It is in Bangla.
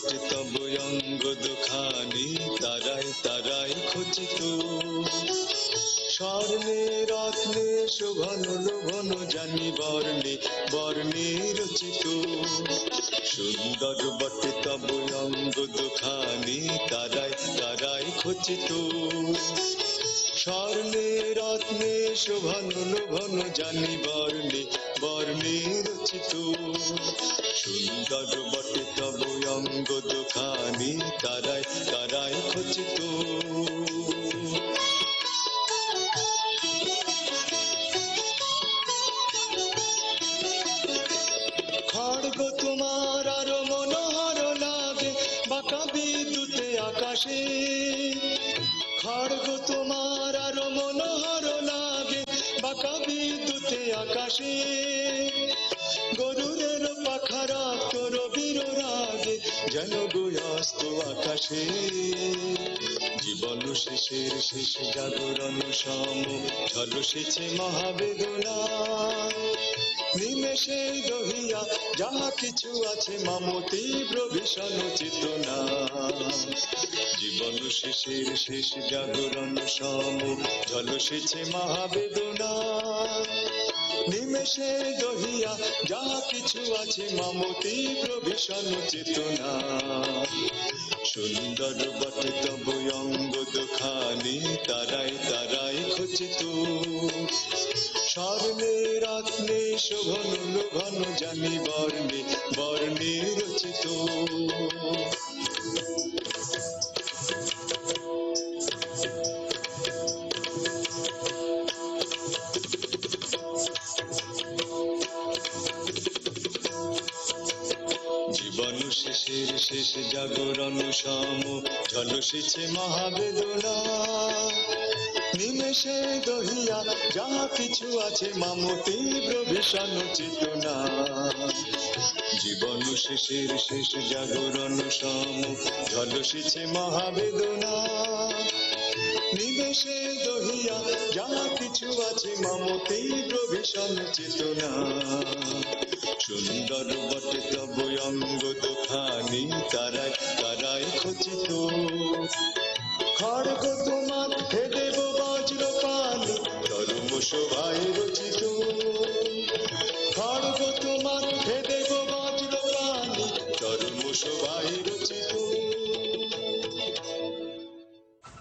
ঘট তব অঙ্গ দুখানি তারাই তারায় খচিত। স্বর্ণে, রত্নে শোভন লোভন জানি বর্ণে বর্ণে রচিত। সুন্দর বটে তব অঙ্গ দুখানি তারাই তারাই খচিত। স্বর্ণে, রত্নে শোভন লোভন জানি বর্ণে বর্ণে রচিত। সুন্দর বটে তব অঙ্গ দুখানি তারাই তারাই তোমার আরও মনোহর লাগে, বাঁকা বিদ্যুতে আকাশে। খড়গ তোমার আরও মনোহর লাগে, বাঁকা বিদ্যুতে আকাশে। গরুরের যেন গোয়াস্ত আকাশে, জীবন শেষের শেষ জাগরণ সম ঝলসেছে মহাবেদনা। নিমেষে দহিয়া যাহা কিছু আছে মাম তীব্র ভীষণ চেতনা। জীবন শেষের শেষ জাগরণ সম ঝলসেছে মহাবেদনা। যাহা কিছু আছে মামতি প্রভীষণ চেতনা। সুন্দর বটে তব অঙ্গ দুখানি তারাই তারাই খচিত। স্বর্ণে রত্নে শোভন লোভন জানি বর্ণে বর্ণে শেষ জাগরণ সম, ঝলসেছে মহাবেদনা। নিমেষে দহিয়া যাহা কিছু আছে, মাম তীব্র ভীষণ চেতনা। জীবন শেষের শেষ জাগরণ সম, ঝলসেছে মহাবেদনা। নিমেষে দহিয়া যাহা কিছু আছে, মাম তীব্র ভীষণ চেতনা। সুন্দর বটে তারাই তারাই খচিত। খড়গ তোমার দেব বজ্র পান তরুম শোভায়